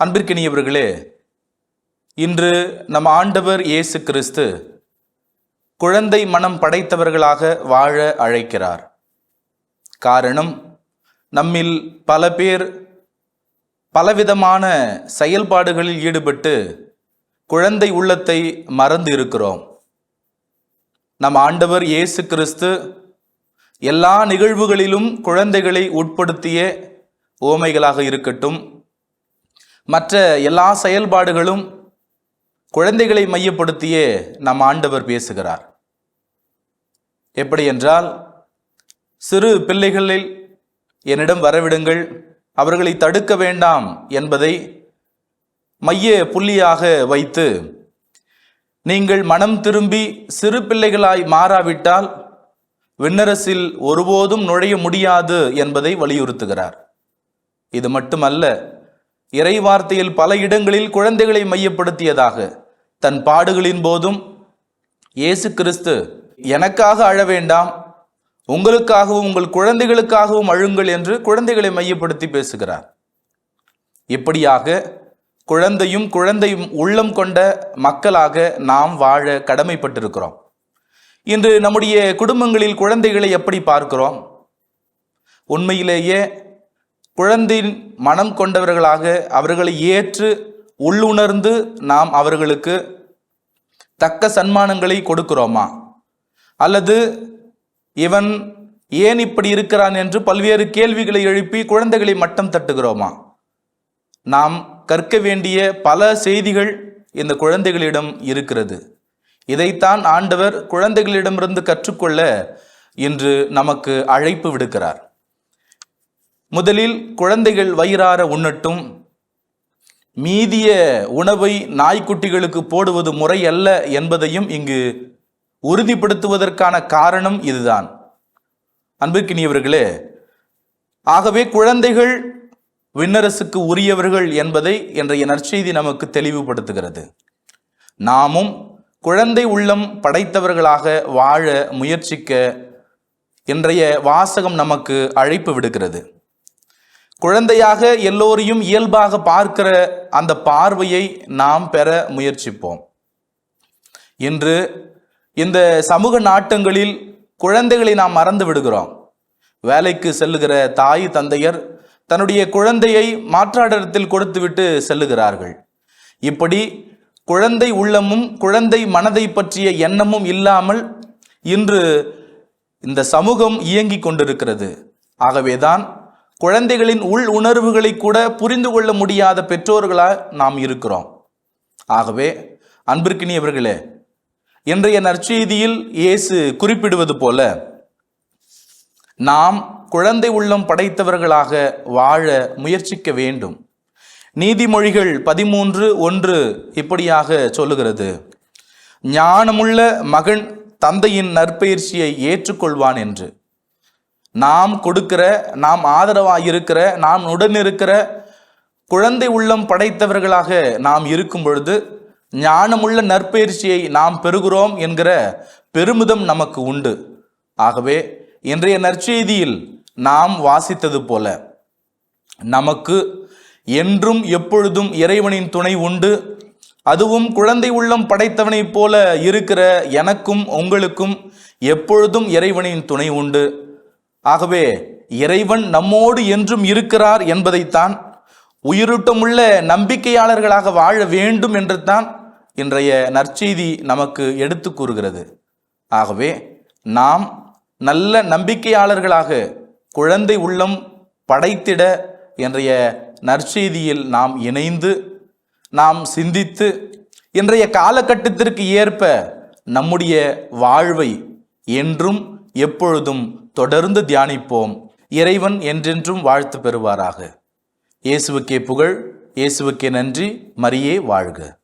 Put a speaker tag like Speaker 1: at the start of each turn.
Speaker 1: அன்பிற்கினியவர்களே இன்று நம் ஆண்டவர் இயேசு கிறிஸ்து குழந்தை மனம் படைத்தவர்களாக வாழ அழைக்கிறார். காரணம் நம்மில் பல பேர் பலவிதமான செயல்பாடுகளில் ஈடுபட்டு குழந்தை உள்ளத்தை மறந்து இருக்கிறோம். நம் ஆண்டவர் இயேசு கிறிஸ்து எல்லா நிகழ்வுகளிலும் குழந்தைகளை உட்படுத்திய ஓமைகளாக இருக்கட்டும் மற்ற எல்லா செயல்பாடுகளும் குழந்தைகளை மையப்படுத்தியே நம் ஆண்டவர் பேசுகிறார். எப்படி என்றால் சிறு பிள்ளைகளில் என்னிடம் வரவிடுங்கள் அவர்களை தடுக்க வேண்டாம் என்பதை மைய புள்ளியாக வைத்து நீங்கள் மனம் திரும்பி சிறு பிள்ளைகளாய் மாறாவிட்டால் விண்ணரசில் ஒருபோதும் நுழைய முடியாது என்பதை வலியுறுத்துகிறார். இது மட்டுமல்ல இறைவார்த்தையில் பல இடங்களில் குழந்தைகளை மையப்படுத்தியதாக தன் பாடுகளின் போதும் இயேசு கிறிஸ்து எனக்காக அழ வேண்டாம். உங்களுக்காகவும் உங்கள் குழந்தைகளுக்காகவும் அழுங்கள் என்று குழந்தைகளை மையப்படுத்தி பேசுகிறார். இப்படியாக குழந்தையும் குழந்தையும் உள்ளம் கொண்ட மக்களாக நாம் வாழ கடமைப்பட்டிருக்கிறோம். இன்று நம்முடைய குடும்பங்களில் குழந்தைகளை எப்படி பார்க்கிறோம்? உண்மையிலேயே குழந்தையின் மனம் கொண்டவர்களாக அவர்களை ஏற்று உள்ளுணர்ந்து நாம் அவர்களுக்கு தக்க சன்மானங்களை கொடுக்கிறோமா? அல்லது இவன் ஏன் இப்படி இருக்கிறான் என்று பல்வேறு கேள்விகளை எழுப்பி குழந்தைகளை மட்டம் தட்டுகிறோமா? நாம் கற்க வேண்டிய பல செய்திகள் இந்த குழந்தைகளிடம் இருக்கிறது. இதைத்தான் ஆண்டவர் குழந்தைகளிடமிருந்து கற்றுக்கொள்ள இன்று நமக்கு அழைப்பு விடுக்கிறார். முதலில் குழந்தைகள் வயிறார உண்ணட்டும். மீதிய உணவை நாய்க்குட்டிகளுக்கு போடுவது முறை அல்ல என்பதையும் இங்கு உறுதிப்படுத்துவதற்கான காரணம் இதுதான். அன்பிற்கினியவர்களே ஆகவே குழந்தைகள் விண்ணரசுக்கு உரியவர்கள் என்பதை இன்றைய நற்செய்தி நமக்கு தெளிவுபடுத்துகிறது. நாமும் குழந்தை உள்ளம் படைத்தவர்களாக வாழ முயற்சிக்க இன்றைய வாசகம் நமக்கு அழைப்பு விடுக்கிறது. குழந்தையாக எல்லோரையும் இயல்பாக பார்க்கிற அந்த பார்வையை நாம் பெற முயற்சிப்போம். இன்று இந்த சமூக நாட்டங்களில் குழந்தைகளை நாம் மறந்து விடுகிறோம். வேலைக்கு செல்லுகிற தாய் தந்தையர் தன்னுடைய குழந்தையை மாற்றாடத்தில் கொடுத்துவிட்டு செல்லுகிறார்கள். இப்படி குழந்தை உள்ளமும் குழந்தை மனதை பற்றிய எண்ணமும் இல்லாமல் இன்று இந்த சமூகம் இயங்கிக் கொண்டிருக்கிறது. ஆகவேதான் குழந்தைகளின் உள் உணர்வுகளை கூட புரிந்து கொள்ள முடியாத பெற்றோர்களாக நாம் இருக்கிறோம். ஆகவே அன்பிற்கினியவர்களே இன்றைய நற்செய்தியில் இயேசு குறிப்பிடுவது போல நாம் குழந்தை உள்ளம் படைத்தவர்களாக வாழ முயற்சிக்க வேண்டும். நீதிமொழிகள் பதிமூன்று ஒன்று இப்படியாக சொல்லுகிறது. ஞானமுள்ள மகன் தந்தையின் நற்பயிற்சியை ஏற்றுக்கொள்வான் என்று. நாம் கொடுக்கிற நாம் ஆதரவாக இருக்கிற நாம் உடன் இருக்கிற குழந்தை உள்ளம் படைத்தவர்களாக நாம் இருக்கும் பொழுது ஞானமுள்ள நற்பயிற்சியை நாம் பெறுகிறோம் என்கிற பெருமிதம் நமக்கு உண்டு. ஆகவே இன்றைய நற்செய்தியில் நாம் வாசித்தது போல நமக்கு என்றும் எப்பொழுதும் இறைவனின் துணை உண்டு. அதுவும் குழந்தை உள்ளம் படைத்தவனைப் போல இருக்கிற எனக்கும் உங்களுக்கும் எப்பொழுதும் இறைவனின் துணை உண்டு. ஆகவே இறைவன் நம்மோடு என்றும் இருக்கிறார் என்பதைத்தான் உயிரூட்டமுள்ள நம்பிக்கையாளர்களாக வாழ வேண்டும் என்று தான் இன்றைய நற்செய்தி நமக்கு எடுத்து கூறுகிறது. ஆகவே நாம் நல்ல நம்பிக்கையாளர்களாக குழந்தை உள்ளம் படைத்திட இன்றைய நற்செய்தியில் நாம் இணைந்து நாம் சிந்தித்து இன்றைய காலகட்டத்திற்கு ஏற்ப நம்முடைய வாழ்வை என்றும் எப்பொழுதும் தொடர்ந்து தியானிப்போம். இறைவன் என்றென்றும் வாழ்த்து பெறுவாராக. இயேசுவுக்கே புகழ் இயேசுவுக்கே நன்றி மரியே வாழ்க.